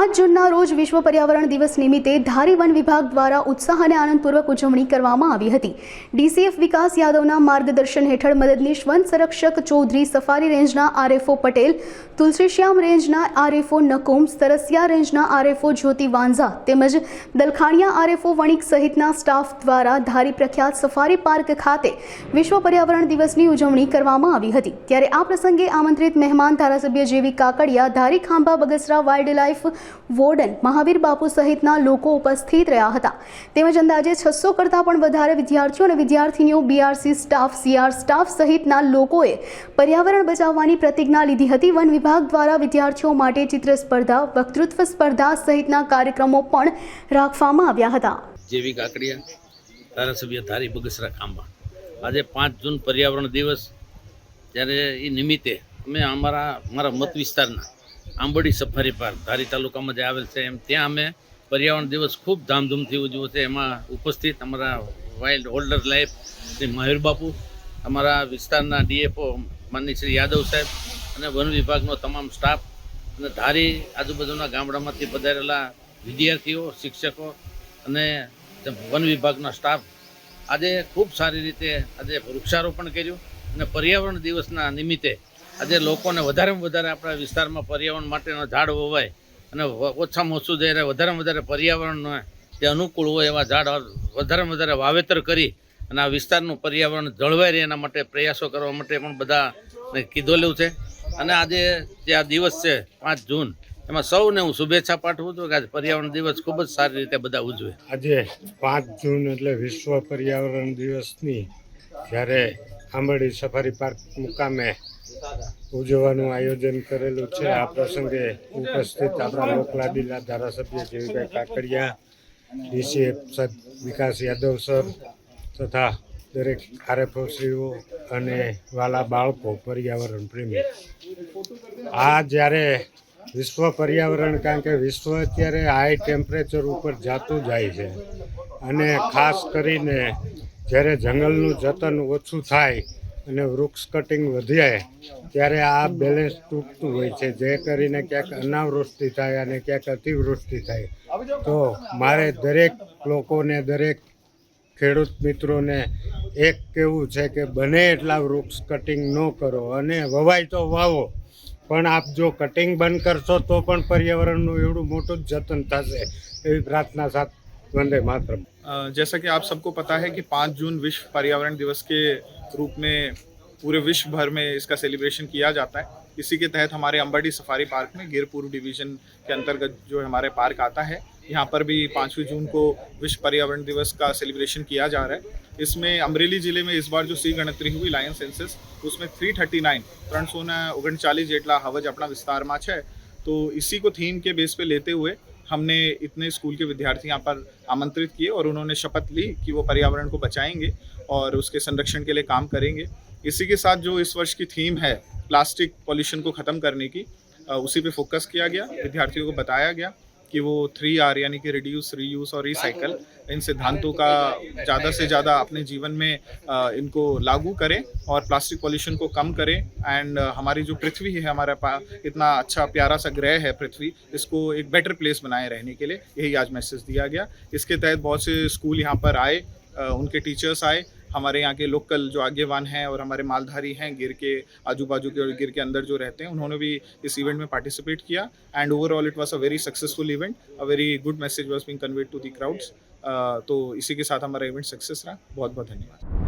પાંચ જૂનના રોજ વિશ્વ પર્યાવરણ દિવસ નિમિત્તે ધારી વન વિભાગ દ્વારા ઉત્સાહ અને આનંદપૂર્વક ઉજવણી કરવામાં આવી હતી. ડીસીએફ વિકાસ યાદવના માર્ગદર્શન હેઠળ મદદનીશ વન સંરક્ષક ચૌધરી સફારી રેન્જના આરએફઓ પટેલ, તુલસીશ્યામ રેન્જના આરએફઓ નકુમ, સરસિયા રેન્જના આરએફઓ જ્યોતિ વાંઝા તેમજ દલખાણિયા આરએફઓ વણિક સહિતના સ્ટાફ દ્વારા ધારી પ્રખ્યાત સફારી પાર્ક ખાતે વિશ્વ પર્યાવરણ દિવસની ઉજવણી કરવામાં આવી હતી. ત્યારે આ પ્રસંગે આમંત્રિત મહેમાન ધારાસભ્ય J V Kakadiya, Dhari Khambha, Bagasara wild life warden, Mahavir Bapu સહિતના લોકો ઉપસ્થિત રહ્યા હતા. તેમજ અંદાજે છસો કરતાં પણ વધારે વિદ્યાર્થીઓ અને વિદ્યાર્થીનીઓ બીઆરસી સ્ટાફ સીઆર સ્ટાફ સહિતના લોકોએ પર્યાવરણ બચાવવાની પ્રતિજ્ઞા લીધી હતી. વન વિભાગ દ્વારા વિદ્યાર્થીઓ માટે ચિત્ર સ્પર્ધા, વક્તૃત્વ સ્પર્ધા સહિતના કાર્યક્રમો પણ રાખવામાં આવ્યા હતા. જેવી કાકડિયા ધારાસભ્ય ધારી બગસરા ખાંભા. આજે પાંચ જૂન પર્યાવરણ દિવસ. ત્યારે એ નિમિત્તે અમે અમારા મારા મત વિસ્તારના આંબડી સફારી પાર્ક, ધારી તાલુકામાં જે આવેલ છે એમ, ત્યાં અમે પર્યાવરણ દિવસ ખૂબ ધામધૂમથી ઉજવો છે. એમાં ઉપસ્થિત અમારા wild holder life Shri Maher Bapu, અમારા વિસ્તારના ડીએફઓ માનની શ્રી યાદવ સાહેબ અને વન વિભાગનો તમામ સ્ટાફ અને ધારી આજુબાજુના ગામડામાંથી પધારેલા વિદ્યાર્થીઓ, શિક્ષકો અને વન વિભાગના સ્ટાફ આજે ખૂબ સારી રીતે આજે વૃક્ષારોપણ કર્યું અને પર્યાવરણ દિવસના નિમિત્તે આજે લોકોને વધારેમાં વધારે આપણા વિસ્તારમાં પર્યાવરણ માટેનો ઝાડ વવાય અને ઓછામાં ઓછું જઈને વધારેમાં વધારે પર્યાવરણને જે અનુકૂળ હોય એવા ઝાડ વધારેમાં વધારે વાવેતર કરી અને આ વિસ્તારનું પર્યાવરણ જળવાઈ રહે એના માટે પ્રયાસો કરવા માટે પણ બધાને કીધેલું છે. અને આજે જે આ દિવસ છે, પાંચ જૂન, એમાં સૌને હું શુભેચ્છા પાઠવું છું કે આજે પર્યાવરણ દિવસ ખૂબ જ સારી રીતે બધા ઉજવે. આજે પાંચ જૂન એટલે વિશ્વ પર્યાવરણ દિવસની જ્યારે આંબરડી સફારી પાર્ક મુકામે ઉજવવાનું આયોજન કરેલું છે. આ પ્રસંગે ઉપસ્થિત આપણા લોકલાડીલા ધારાસભ્ય જેવીભાઈ કાકડિયા, ડીસી વિકાસ યાદવ સર તથા દરેક આરએફઓશ્રીઓ અને વાલા બાળકો, પર્યાવરણ પ્રેમી. આ જ્યારે વિશ્વ પર્યાવરણ, કારણ કે વિશ્વ અત્યારે હાઈ ટેમ્પરેચર ઉપર જાતું જાય છે. અને ખાસ કરીને જ્યારે જંગલનું જતન ઓછું થાય અને વૃક્ષ કટિંગ વધે ત્યારે આ બેલેન્સ તૂટતું હોય છે. જે કરીને ક્યાંક અનાવૃષ્ટિ થાય અને ક્યાંક અતિવૃષ્ટિ થાય. તો મારે દરેક લોકોને, દરેક ખેડૂત મિત્રોને એક કહેવું છે કે બને એટલા વૃક્ષ કટિંગ ન કરો અને વવાય તો વાવો. પણ આપ જો કટિંગ બંધ કરશો તો પણ પર્યાવરણનું એવડું મોટું જ જતન થશે. એવી પ્રાર્થના સાથ વંદે માતરમ अ, जैसा कि आप सबको पता है कि पाँच जून विश्व पर्यावरण दिवस के रूप में पूरे विश्व भर में इसका सेलिब्रेशन किया जाता है इसी के तहत हमारे अंबाडी सफारी पार्क में गिर पूर्व डिवीजन के अंतर्गत जो हमारे पार्क आता है यहाँ पर भी पाँचवीं जून को विश्व पर्यावरण दिवस का सेलिब्रेशन किया जा रहा है इसमें अमरेली जिले में इस बार जो सी गणतरी हुई लायन सेंसस उसमें थ्री थर्टी नाइन ત્રણસો ને ઓગણચાલીસ જેટલા હવજ આપણા વિસ્તારમાં છે તો इसी को थीम के बेस पे लेते हुए हमने इतने स्कूल के विद्यार्थी यहाँ पर आमंत्रित किए और उन्होंने शपथ ली कि वो पर्यावरण को बचाएँगे और उसके संरक्षण के लिए काम करेंगे। इसी के साथ जो इस वर्ष की थीम है प्लास्टिक पॉल्यूशन को ख़त्म करने की उसी पे फोकस किया गया, विद्यार्थियों को बताया गया। कि वो थ्री आर यानी कि रिड्यूस रीयूज और रिसाइकल इन सिद्धांतों का ज़्यादा से ज़्यादा अपने जीवन में इनको लागू करें और प्लास्टिक पॉल्यूशन को कम करें। एंड हमारी जो पृथ्वी है, हमारा इतना अच्छा प्यारा सा ग्रह है पृथ्वी, इसको एक बेटर प्लेस बनाए रहने के लिए यही आज मैसेज दिया गया। इसके तहत बहुत से स्कूल यहाँ पर आए उनके टीचर्स आए हमारे यहाँ के लोकल जो आगेवान हैं और हमारे मालधारी हैं, गिर के आजू बाजू के और गिर के अंदर जो रहते हैं, उन्होंने भी इस इवेंट में पार्टिसिपेट किया and overall it was a very successful event a very good message was being conveyed to the crowds तो इसी के साथ हमारा इवेंट सक्सेस रहा। बहुत बहुत धन्यवाद।